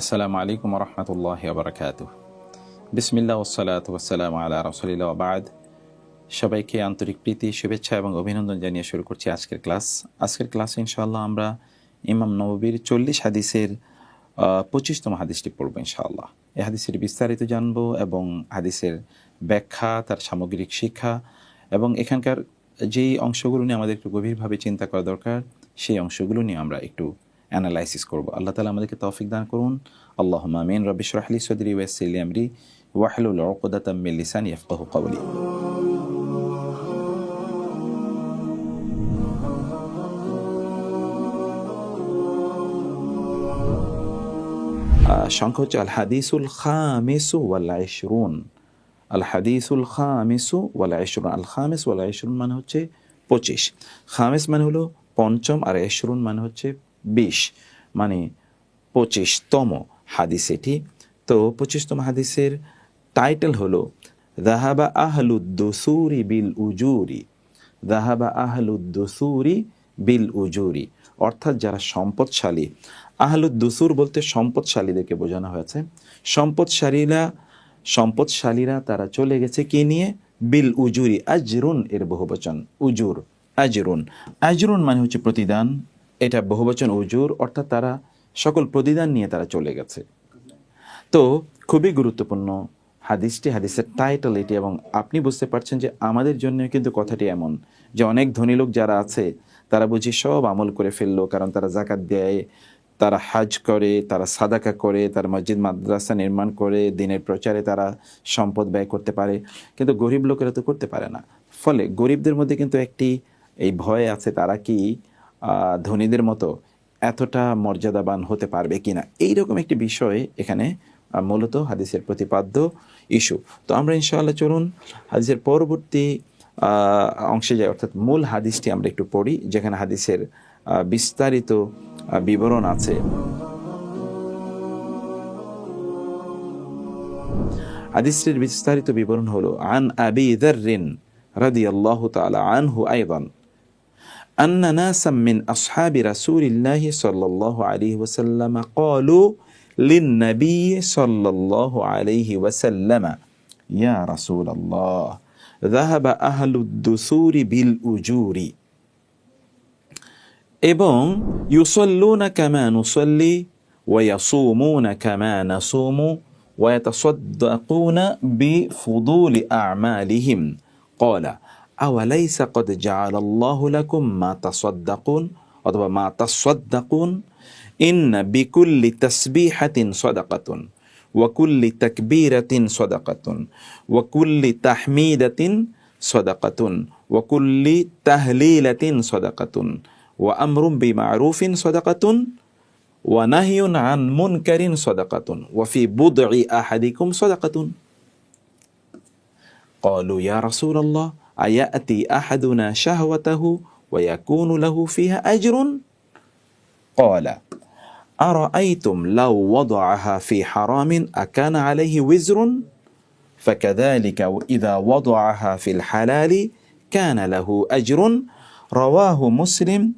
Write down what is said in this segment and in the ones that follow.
আসসালামু আলাইকুম রহমতুল্লাহ বারকাত বিসমিল্লা ওসালাত ওসালাম আল্লাহ রসলিল্লা বাদ। সবাইকে আন্তরিক প্রীতি, শুভেচ্ছা এবং অভিনন্দন জানিয়ে শুরু করছি আজকের ক্লাস। আজকের ক্লাসে ইনশাআল্লাহ আমরা ইমাম নববীর চল্লিশ হাদিসের পঁচিশতম হাদিসটি পড়ব ইনশাআল্লাহ। এই হাদিসের বিস্তারিত জানব এবং হাদিসের ব্যাখ্যা, তার সামগ্রিক শিক্ষা এবং এখানকার যেই অংশগুলো নিয়ে আমাদের একটু গভীরভাবে চিন্তা করা দরকার, সেই অংশগুলো নিয়ে আমরা একটু অ্যানালাইসিস করব। আল্লাহ তালা আমাদেরকে তৌফিক দান করুন। আল্লাহ মামিন রবিশ রাহলি সদরি ওয়াসিলি আমরি। ওয়াহলুল উকদাতাম মিন লিসানি ইয়াফকাহু আহ, সংখ্যা হচ্ছে আল হাদিসুল খামিসু ওয়াল ইশরুন আল হাদিসুল খামিসু ওয়াল ইশরুন আল খামিস ওয়াল ইশরুন মানে হচ্ছে পঁচিশ। খামিস মানে হলো পঞ্চম আর ইশরুন মানে হচ্ছে বিশ মানে পঁচিশতম হাদিস এটি। তো পঁচিশতম হাদিসের টাইটেল হলো, দাহাবা আহলুদ্দুসুরি বিল উজুরি। দাহাবা আহলুদ্দুসুরি বিল উজুরি। অর্থাৎ যারা সম্পদশালী, আহলুদ্দুসুর বলতে সম্পদশালীদেরকে বোঝানো হয়েছে। সম্পদশালীরা সম্পদশালীরা তারা চলে গেছে কি নিয়ে? বিল উজুরি, আজরুন এর বহুবচন, উজুর, আজরুন। আজরুন মানে হচ্ছে প্রতিদান। এটা বহুবচন উজুর, অর্থাৎ তারা সকল প্রতিদান নিয়ে তারা চলে গেছে। তো খুবই গুরুত্বপূর্ণ হাদিসটি, হাদিসের টাইটেল এটি এবং আপনি বুঝতে পারছেন যে আমাদের জন্য কিন্তু কথাটি এমন যে অনেক ধনী লোক যারা আছে, তারা বুঝি সব আমল করে ফেলল, কারণ তারা জাকাত দেয়, তারা হাজ করে, তারা সাদাকা করে, তারা মসজিদ, মাদ্রাসা নির্মাণ করে, দিনের প্রচারে তারা সম্পদ ব্যয় করতে পারে। কিন্তু গরিব লোকেরা তো করতে পারে না। ফলে গরিবদের মধ্যে কিন্তু একটি এই ভয় আছে, তারা কি ধনীদের মতো এতটা মর্যাদাবান হতে পারবে কিনা? এইরকম একটি বিষয় এখানে মূলত হাদিসের প্রতিপাদ্য ইস্যু। তো আমরা ইনশাআল্লাহ চলুন হাদিসের পরবর্তী অংশে যাই। অর্থাৎ মূল হাদিসটি আমরা একটু পড়ি, যেখানে হাদিসের বিস্তারিত বিবরণ আছে। হাদিসটির বিস্তারিত বিবরণ হলো, আন আবি দাররিন রাদিয়াল্লাহু তাআলা আনহু আইদান। أن ناسا من أصحاب رسول الله صلى الله عليه وسلم قالوا للنبي صلى الله عليه وسلم يا رسول الله ذهب أهل الدثور بالأجور. এবং يصلون كما نصلي ويصومون كما نصوم ويتصدقون بفضول أعمالهم. قال أوليس قد جعل الله لكم ما تصدقون؟ أو ما تصدقون؟ إن بكل تسبيحة صدقة وكل تكبيرة صدقة وكل تحميدة صدقة وكل تهليلة صدقة وأمر بمعروف صدقة ونهي عن منكر صدقة وفي بضع أحدكم صدقة. قالوا يا رسول الله أيأتي أحدنا شهوته ويكون له فيها أجر قال أرأيتم لو وضعها في حرام أكان عليه وزر فكذلك إذا وضعها في الحلال كان له أجر رواه مسلم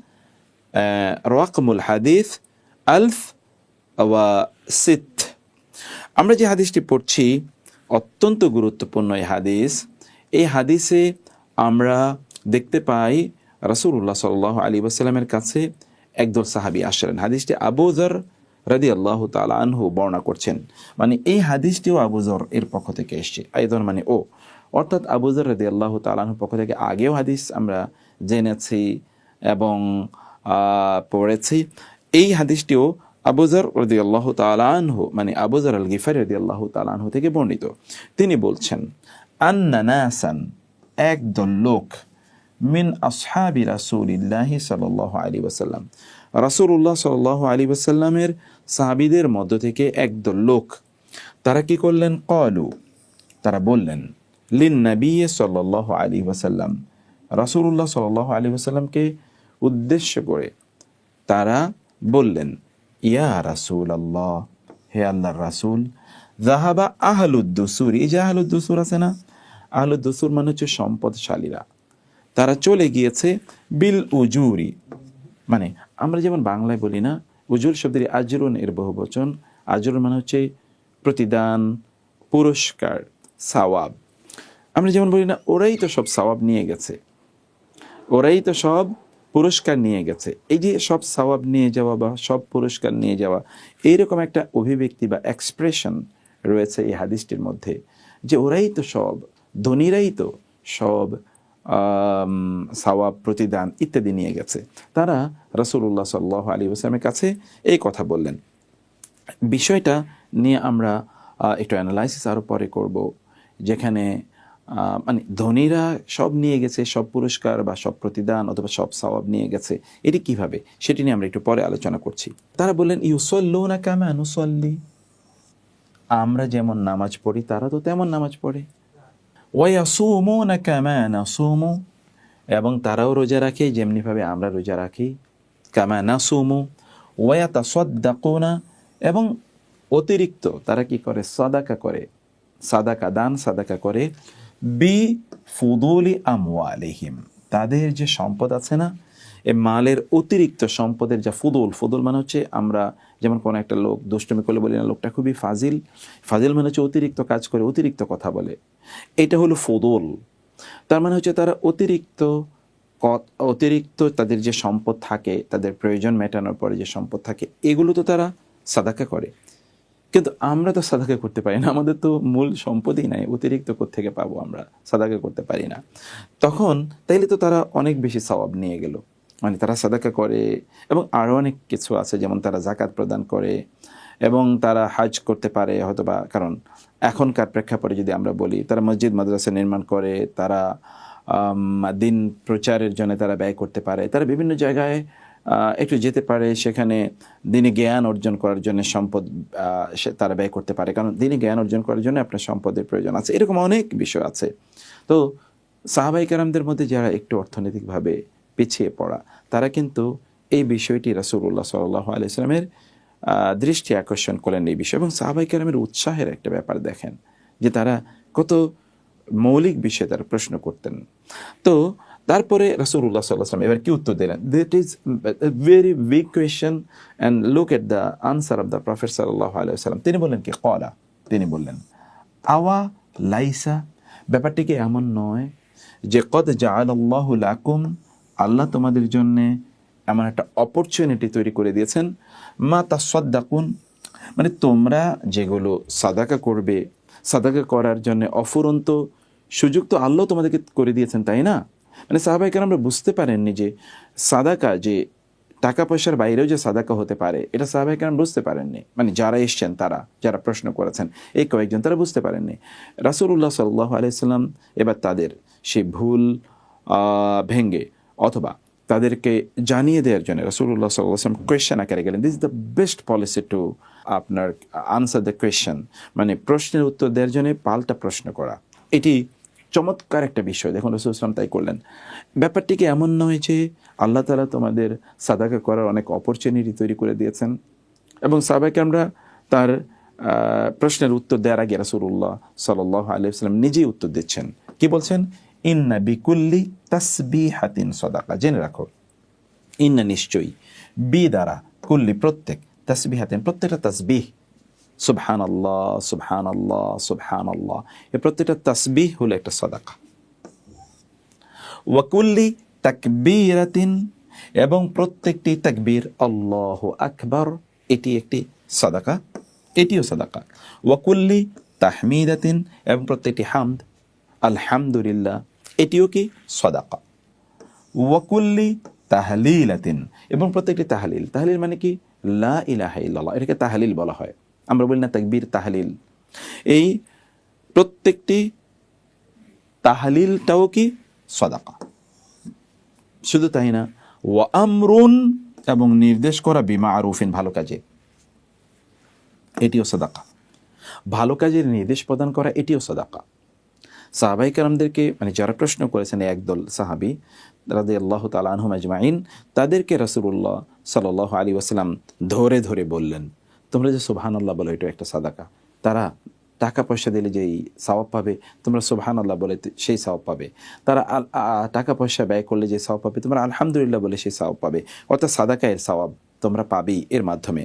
آه، رقم الحديث ألف وست আমরা যে হাদিসটি পড়ছি অত্যন্ত গুরুত্বপূর্ণ এই হাদিস এই হাদিসে আমরা দেখতে পাই রাসূলুল্লাহ সাল্লাহ আলী ওয়াসাল্লামের কাছে একদল সাহাবী আসলেন। হাদিসটি আবুজর রাদি আল্লাহ তালা আনহু বর্ণনা করছেন। মানে এই হাদিসটিও আবুজর এর পক্ষ থেকে এসছে। আইদর মানে ও। অর্থাৎ আবুজর রাদি আল্লাহ তালাহুর পক্ষ থেকে আগেও হাদিস আমরা জেনেছি এবং পড়েছি। এই হাদিসটিও আবুজার রদি আল্লাহ তালানহু মানে আবুজার আল গিফার রদি আল্লাহ তালানহু থেকে বর্ণিত। তিনি বলছেন, আন্না নাসান একদল লোক মিন আসহাবি রাসূলিল্লাহি সাল্লাল্লাহু আলাইহি ওয়াসাল্লাম। রাসূলুল্লাহ সাল্লাল্লাহু আলী ওয়াসাল্লামের সাহাবীদের মধ্য থেকে একদল লোক। তারা কি করলেন? কলু তারা বললেন লিন নবী সাল্লাল্লাহু আলাইহি ওয়াসাল্লাম। রাসূলুল্লাহ সাল্লাল্লাহু আলী ওয়াসাল্লামকে উদ্দেশ্য করে তারা বললেন, ইয়া রাসূল আল্লাহ হে আল্লাহর রাসূল জাহাবা আহলুদ্দুসুর এই যে আহলুদ্দুসুর আছে না? আহলুদ্দুসুর মানে হচ্ছে সম্পদশালীরা। তারা চলে গিয়েছে বিল উজুরি। মানে আমরা যেমন বাংলায় বলি না, উজুর শব্দের আজরুন এর বহু বচন। আজরুন মানে হচ্ছে প্রতিদান, পুরস্কার, সাওয়াব। আমরা যেমন বলি না, ওরাই তো সব সাওয়াব নিয়ে গেছে। ওরাই তো সব পুরস্কার নিয়ে গেছে। এই যে সব সওয়াব নিয়ে যাওয়া বা সব পুরস্কার নিয়ে যাওয়া, এইরকম একটা অভিব্যক্তি বা এক্সপ্রেশন রয়েছে এই হাদিসটির মধ্যে, যে ওরাই তো সব ধনীরাই তো সব সওয়াব, প্রতিদান ইত্যাদি নিয়ে গেছে। তারা রসুল্লাহ সাল্লাহ আলী ওসলামের কাছে এই কথা বললেন। বিষয়টা নিয়ে আমরা একটু অ্যানালাইসিস আরও পরে করব, যেখানে মানে ধনীরা সব নিয়ে গেছে, সব পুরস্কার বা সব প্রতিদান অথবা সব সওয়াব নিয়ে গেছে, এটি কীভাবে? সেটি নিয়ে আমরা একটু পরে আলোচনা করছি। তারা বললেন ইউসল্লু না কামা নুসল্লি? আমরা যেমন নামাজ পড়ি, তারা তো তেমন নামাজ পড়ে। ওয়াসুমু না কামা নাসুমু এবং তারাও রোজা রাখে, যেমনিভাবে আমরা রোজা রাখি। কামা নাসুমু ওয়া তাসদ্দাকুনা এবং অতিরিক্ত তারা কি করে? সাদাকা করে। সাদাকা দান, সাদাকা করে। বি ফুদুলি আমওয়ালিহিম তাদের যে সম্পদ আছে না এ মালের অতিরিক্ত সম্পদের যা ফুদুল ফুদুল মানে হচ্ছে আমরা যেমন কোনো একটা লোক দুষ্টমি করলে বলি না, লোকটা খুবই ফাজিল। ফাজিল মানে হচ্ছে অতিরিক্ত কাজ করে, অতিরিক্ত কথা বলে। এটা হলো ফুদুল। তার মানে হচ্ছে তারা অতিরিক্ত অতিরিক্ত তাদের যে সম্পদ থাকে, তাদের প্রয়োজন মেটানোর পরে যে সম্পদ থাকে, এগুলো তো তারা সাদাকা করে। কিন্তু আমরা তো সাদাকা করতে পারি না, আমাদের তো মূল সম্পদই নাই, অতিরিক্ত থেকে পাবো আমরা? সাদাকা করতে পারি না। তখন তাইলে তো তারা অনেক বেশি সওয়াব নিয়ে গেল। মানে তারা সাদাকা করে এবং আরও অনেক কিছু আছে, যেমন তারা জাকাত প্রদান করে এবং তারা হাজ করতে পারে হয়তোবা। কারণ এখনকার প্রেক্ষাপটে যদি আমরা বলি, তারা মসজিদ, মাদ্রাসা নির্মাণ করে, তারা দিন প্রচারের জন্য তারা ব্যয় করতে পারে। তারা বিভিন্ন জায়গায় একটু যেতে পারে, সেখানে দিনে জ্ঞান অর্জন করার জন্য সম্পদ তারা ব্যয় করতে পারে। কারণ দিনে জ্ঞান অর্জন করার জন্য আপনার সম্পদের প্রয়োজন আছে। এরকম অনেক বিষয় আছে। তো সাহাবাই কারামদের মধ্যে যারা একটু অর্থনৈতিকভাবে পিছিয়ে পড়া। তারা কিন্তু এই বিষয়টি রাসুল্লাহ সাল্লাহ আলাইসলামের দৃষ্টি আকর্ষণ করেন এই বিষয় এবং সাহাবাই কারামের উৎসাহের একটা ব্যাপার দেখেন যে তারা কত মৌলিক বিষয়ে তারা প্রশ্ন করতেন। তো তারপরে রাসুল্লাহ সাল্লাম এবার কি উত্তর দিলেন? That is very big question and look at the answer of the prophet সাল্লাহ আলাইসাল্লাম তিনি বললেন কি? কলা তিনি বললেন, আওয়া লাইসা? ব্যাপারটি কি এমন নয় যে, কদ জাআলাল্লাহ লাকুম আল্লাহ তোমাদের জন্যে এমন একটা অপরচুনিটি তৈরি করে দিয়েছেন। মা তাসাদ্দাকুন মানে তোমরা যেগুলো সাদাকা করবে, সাদাকা করার জন্য অফুরন্ত সুযোগ তো আল্লাহ তোমাদেরকে করে দিয়েছেন, তাই না? মানে সাহাবাহিকের আমরা বুঝতে পারেননি যে সাদাকা, যে টাকা পয়সার বাইরেও যে সাদাকা হতে পারে, এটা সাহাবাহিকের বুঝতে পারেননি। মানে যারা এসছেন তারা, যারা প্রশ্ন করেছেন, এই কয়েকজন তারা বুঝতে পারেননি। রাসুল্লাহ সাল্লাহ আলাইসাল্লাম এবার তাদের সেই ভুল ভেঙ্গে অথবা তাদেরকে জানিয়ে দেওয়ার জন্য রসুল্লাহ সাল্লাম কোয়েশ্চেন আকারে গেলেন। This the best policy to আপনার আনসার দ্য কোয়েশ্চেন মানে প্রশ্নের উত্তর দেওয়ার জন্য পাল্টা প্রশ্ন করা। এটি চমৎকার একটা বিষয়। দেখুন রসুল ইসলাম তাই করলেন। ব্যাপারটি কি এমন নয় যে আল্লাহ তালা তোমাদের সাদাকা করার অনেক অপরচুনিটি তৈরি করে দিয়েছেন? এবং সাবাইকে আমরা তার প্রশ্নের উত্তর দেওয়ার আগে রাসুল্লাহ সাল্লাহ আলিয়াল্লাম নিজেই উত্তর দিচ্ছেন। কি বলছেন? ইন্না বিকুল্লি তাসবি হাতিন সদাকা। জেনে রাখো, ইন্না নিশ্চয়ই বি দ্বারা কুল্লি প্রত্যেক তাসবি হাতিন প্রত্যেকটা তাসবিহ সুবহান আল্লাহ সুবহান আল্লাহ সুবহান আল্লাহ এই প্রত্যেকটা তাসবিহ হলো একটা সদাকা। ওয়াকুল্লি তাকবীরাতিন, এবং প্রত্যেকটি তাকবীর আল্লাহ আকবার, এটি একটি সাদাকা, এটিও সাদাকা। ওয়াকুল্লি তাহমিদাতিন, এবং প্রত্যেকটি হামদ আলহামদুলিল্লাহ। এটিও কি? সদাকা। ওয়াকুল্লি তাহলিলাতিন। এবং প্রত্যেকটি তাহলিল। তাহলিল মানে কি? লা এটাকে তাহলিল বলা হয়। আমরা বলি না তাকবীর, তাহলিল। এই প্রত্যেকটি তাহলিলটাও কি? সদাকা। শুধু তাই না, ওয়া আমরুন এবং নির্দেশ করা বিমা আরুফিন ভালো কাজে। এটিও সদাকা। ভালো কাজের নির্দেশ প্রদান করা, এটিও সদাকা। সাহাবাই কালামদেরকে মানে যারা প্রশ্ন করেছেন একদল সাহাবি রাদে আল্লাহ তালাহম আজমাইন, তাদেরকে রাসুল্লাহ সাল আলী ওয়াসালাম ধরে ধরে বললেন, তোমরা যে সুবহান আল্লাহ বলো, এটা একটা সাদাকা। তারা টাকা পয়সা দিলে যেই সওয়াব পাবে, তোমরা সুবহান আল্লাহ বলে সেই সওয়াব পাবে। তারা টাকা পয়সা ব্যয় করলে যে সওয়াব পাবে, তোমরা আলহামদুলিল্লাহ বলে সেই সওয়াব পাবে। অর্থাৎ সাদাকা এর সওয়াব তোমরা পাবেই এর মাধ্যমে।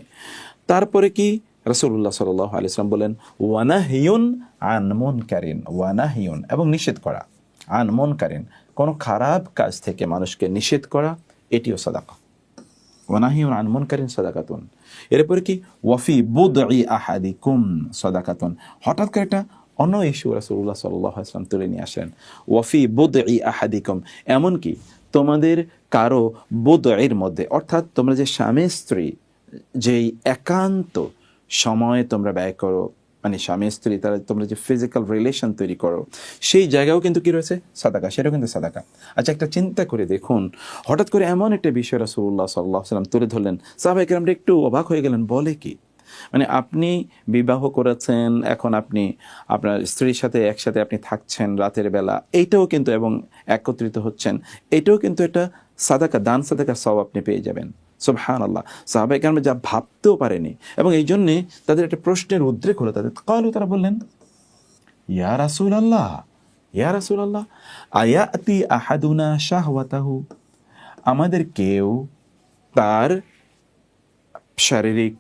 তারপরে কি? রসুল্লাহ সাল আলিয়াল্লাম বলেন ওয়ানাহিউন আন মন কারিন ওয়ানাহিউন এবং নিষেধ করা। আন মন কারিন কোনো খারাপ কাজ থেকে মানুষকে নিষেধ করা, এটিও সাদাকা। ওয়ানাহিউন আন মন কারিন সাদাকাতুন। এরপরে কি, ওয়াফি বুদ ই আহাদি কুম সাদাকাতুন। হঠাৎ করে একটা অন্য ইস্যু রাসুল্লাহ সাল্লাহ আসলাম তুলে নিয়ে আসেন, ওয়াফি বুদ ই আহাদিকম এমনকি তোমাদের কারও বুদ এর মধ্যে, অর্থাৎ তোমরা যে স্বামী স্ত্রী, যেই একান্ত সময় তোমরা ব্যয় করো মানে স্বামী, স্ত্রী, তারা তোমরা যে ফিজিক্যাল রিলেশন তৈরি করো, সেই জায়গাও কিন্তু কি রয়েছে? সাদাকা, সেটাও কিন্তু সাদাকা। আচ্ছা একটা চিন্তা করে দেখুন, হঠাৎ করে এমন একটা বিষয় রাসুল্লাহ সাল্লাহ সাল্লাম তুলে ধরলেন। সাহাবাহিক আমরা একটু অবাক হয়ে গেলেন, বলে কি? মানে আপনি বিবাহ করেছেন, এখন আপনি আপনার স্ত্রীর সাথে একসাথে আপনি থাকছেন রাতের বেলা, এইটাও কিন্তু এবং একত্রিত হচ্ছেন, এটাও কিন্তু একটা সাদাকা, দান সাদাকা সব আপনি পেয়ে যাবেন। সুবহান আল্লাহ সাহাবাই কেন যা ভাবতেও পারেনি। এবং এই জন্যে তাদের একটা প্রশ্নের উদ্রেক হলো তাদের। কালু তারা বললেন, ইয়া রাসুল আল্লাহ ইয়া রাসুল আল্লাহ আয়াতি আহাদুনা শাহওয়াতাহু? আমাদের কেউ তার শারীরিক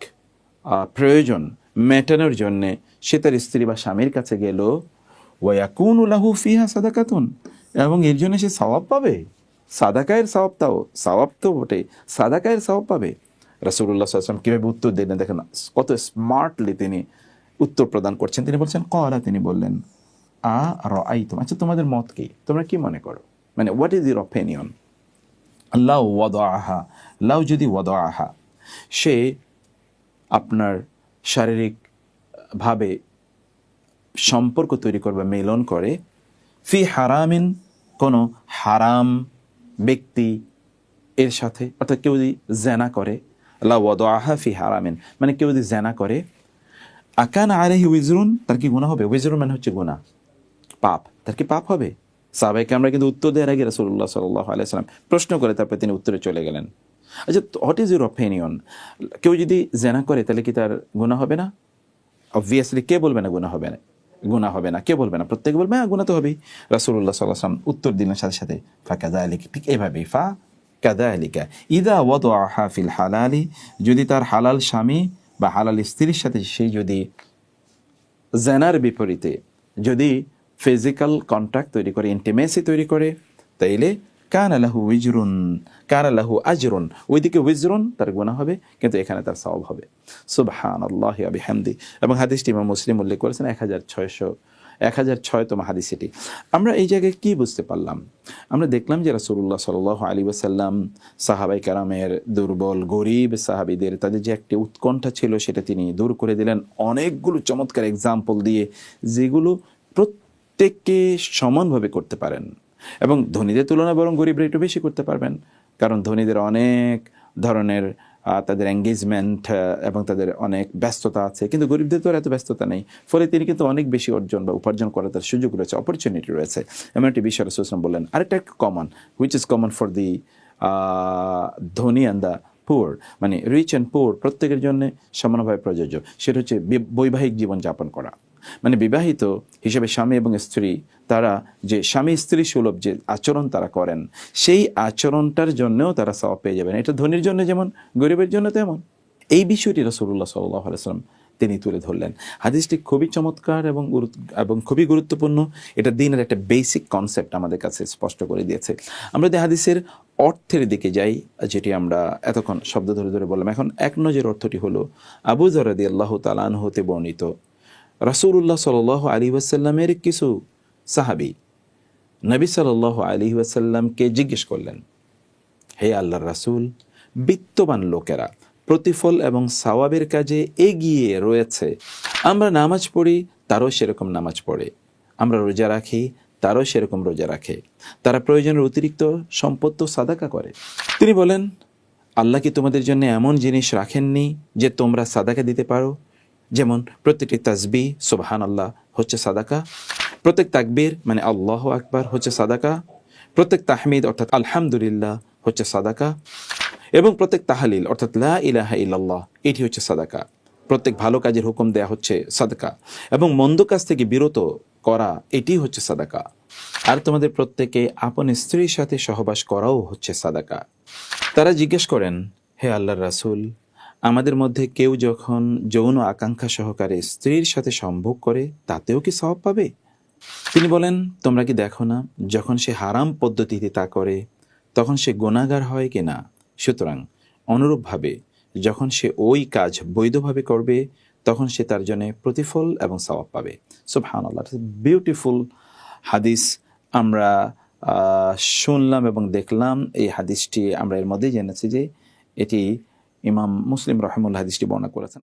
প্রয়োজন মেটানোর জন্যে সে তার স্ত্রী বা স্বামীর কাছে গেল ওয়াকুন লাহু ফিহা সাদাকাতুন? এবং এর জন্য সে সওয়াব পাবে? সাদাকায়ের সওয়াব তাও সওয়াব তো বটে, সাদাকায়ের সওয়াব পাবে। আলাইহি ওয়াসাল্লাম কীভাবে উত্তর দিলেন দেখেন, কত স্মার্টলি তিনি উত্তর প্রদান করছেন। তিনি বলছেন কলা তিনি বললেন, আ র আই আইতুম আচ্ছা তোমাদের মত কি? তোমরা কি মনে করো? মানে হোয়াট ইজ ইউর অপিনিয়ন লাউ ওয়াদ আহা লাউ যদি ওয়াদ আহা সে আপনার শারীরিকভাবে সম্পর্ক তৈরি করবে, মিলন করে। ফি হারামিন কোনো হারাম ব্যক্তি এর সাথে, অর্থাৎ কেউ যদি জেনা করে, লা ওয়াদআহা ফি হারামিন মানে কেউ যদি জেনা করে, আকান আলাইহি উইজরুন তার কি গুনাহ হবে? উইজরুন মানে হচ্ছে গুনাহ। পাপ। তার কি পাপ হবে? সাহাবাইকে আমরা কিন্তু উত্তর দেওয়ার আগে রাসূলুল্লাহ সাল্লাহ আলাইহি সাল্লাম প্রশ্ন করে, তারপরে তিনি উত্তরে চলে গেলেন। আচ্ছা হোয়াট ইজ ইউর অপিনিয়ন কেউ যদি জেনা করে, তাহলে কি তার গুণা হবে না? অবভিয়াসলি কে বলবে না গুণা হবে না? গুনাহ হবে না। কে বলবে না? প্রত্যেকে বলবে হ্যাঁ গুণা তো হবেই। রাসুল্লাহ সাল্লাম উত্তর দিলেন সাথে সাথে ফা কাদা কাযালিকা ঠিক এভাবেই, ফা কাদা আলিকা ইদা ওয়াদ আহাফিল হালালি। যদি তার হালাল স্বামী বা হালাল স্ত্রীর সাথে সে যদি জেনার বিপরীতে যদি ফিজিক্যাল কন্ট্যাক্ট তৈরি করে ইন্টিমেসি তৈরি করে, তাইলে কান আলাহু উইজরুন কান আলাহু আজরুন। ওইদিকে উইজরুন তার গুণা হবে, কিন্তু এখানে তার সওয়াব হবে। সুবহান আল্লাহ আবিহামদি এবং হাদিসটি ইমাম মুসলিম উল্লেখ করেছেন, এক হাজার ছয়শো, এক হাজার ছয়তম হাদিস এটি আমরা এই জায়গায় কি বুঝতে পারলাম? আমরা দেখলাম যে রাসূলুল্লাহ সাল্লাহ আলী ওসাল্লাম সাহাবাই কারামের দুর্বল, গরিব সাহাবিদের, তাদের যে একটি উৎকণ্ঠা ছিল, সেটা তিনি দূর করে দিলেন। অনেকগুলো চমৎকার এক্সাম্পল দিয়ে যেগুলো প্রত্যেককে সমানভাবে করতে পারেন। এবং ধনীদের তুলনায় বরং গরিবরা একটু বেশি করতে পারবেন। কারণ ধনীদের অনেক ধরনের তাদের এঙ্গেজমেন্ট এবং তাদের অনেক ব্যস্ততা আছে। কিন্তু গরিবদের তো এত ব্যস্ততা নেই। ফলে তিনি কিন্তু অনেক বেশি অর্জন বা উপার্জন করার তার সুযোগ রয়েছে অপরচুনিটি রয়েছে। এমন একটি বিষয় রসুলাম বললেন, আরেকটা common which is common for the ধনী অ্যান্ড দ্য পুর মানে রিচ অ্যান্ড পুর প্রত্যেকের জন্য সমানভাবে প্রযোজ্য। সেটা হচ্ছে বৈবাহিক জীবন যাপন করা। মানে বিবাহিত হিসেবে স্বামী এবং স্ত্রী, তারা যে স্বামী স্ত্রী সুলভ যে আচরণ তারা করেন, সেই আচরণটার জন্যও তারা সওয়াব পেয়ে যাবেন। এটা ধনীর জন্য যেমন, গরিবের জন্য তেমন। এই বিষয়টি রসুল্লাহ সাল্লাহ আলাইসাল্লাম তিনি তুলে ধরলেন। হাদিসটি খুবই চমৎকার এবং এবং খুবই গুরুত্বপূর্ণ। এটা দিনের একটা বেসিক কনসেপ্ট আমাদের কাছে স্পষ্ট করে দিয়েছে। আমরা যদি হাদিসের অর্থের দিকে যাই, যেটি আমরা এতক্ষণ শব্দ ধরে ধরে বললাম, এখন এক নজর অর্থটি হলো, আবু জরদি আল্লাহ তালান হতে বর্ণিত রাসূলুল্লাহ সাল আলী ওয়াসাল্লামের কিছু সাহাবি নবী সাল আলী ওয়াসাল্লামকে জিজ্ঞেস করলেন, হে আল্লাহর রাসূল, বিত্তবান লোকেরা, প্রতিফল এবং সাওয়াবের কাজে এগিয়ে রয়েছে। আমরা নামাজ পড়ি, তারও সেরকম নামাজ পড়ে। আমরা রোজা রাখি, তারও সেরকম রোজা রাখে। তারা প্রয়োজনের অতিরিক্ত সম্পদ তো সাদাকা করে। তিনি বলেন, আল্লাহ কি তোমাদের জন্য এমন জিনিস রাখেননি যে তোমরা সাদাকা দিতে পারো? যেমন প্রত্যেকটি তাসবি সুবহান আল্লাহ হচ্ছে সাদাকা। প্রত্যেক তাকবীর মানে আল্লাহ আকবার, হচ্ছে সাদাকা। প্রত্যেক তাহমিদ, অর্থাৎ আলহামদুলিল্লাহ, হচ্ছে সাদাকা। এবং প্রত্যেক তাহালিল, অর্থাৎ লা ইলাহা ইল্লাল্লাহ, এটি হচ্ছে সাদাকা। প্রত্যেক ভালো কাজের হুকুম দেয়া হচ্ছে সাদাকা। এবং মন্দ কাজ থেকে বিরত করা এটি হচ্ছে সাদাকা। আর তোমাদের প্রত্যেকে আপন স্ত্রীর সাথে সহবাস করাও হচ্ছে সাদাকা। তারা জিজ্ঞেস করেন, হে আল্লাহর রাসূল আমাদের মধ্যে কেউ যখন যৌন আকাঙ্ক্ষা সহকারে স্ত্রীর সাথে সম্ভোগ করে, তাতেও কি সওয়াব পাবে? তিনি বলেন, তোমরা কি দেখো না, যখন সে হারাম পদ্ধতিতে তা করে, তখন সে গুণাগার হয় কি না? সুতরাং, অনুরূপভাবে, যখন সে ওই কাজ বৈধভাবে করবে, তখন সে তার জন্য প্রতিফল এবং সওয়াব পাবে। সুবহান আল্লাহ বিউটিফুল হাদিস। আমরা শুনলাম এবং দেখলাম, এই হাদিসটি আমরা এর মধ্যেই জেনেছি যে, এটি ইমাম মুসলিম রহমুল্লাহ হাদিসটি বর্ণনা করেছেন।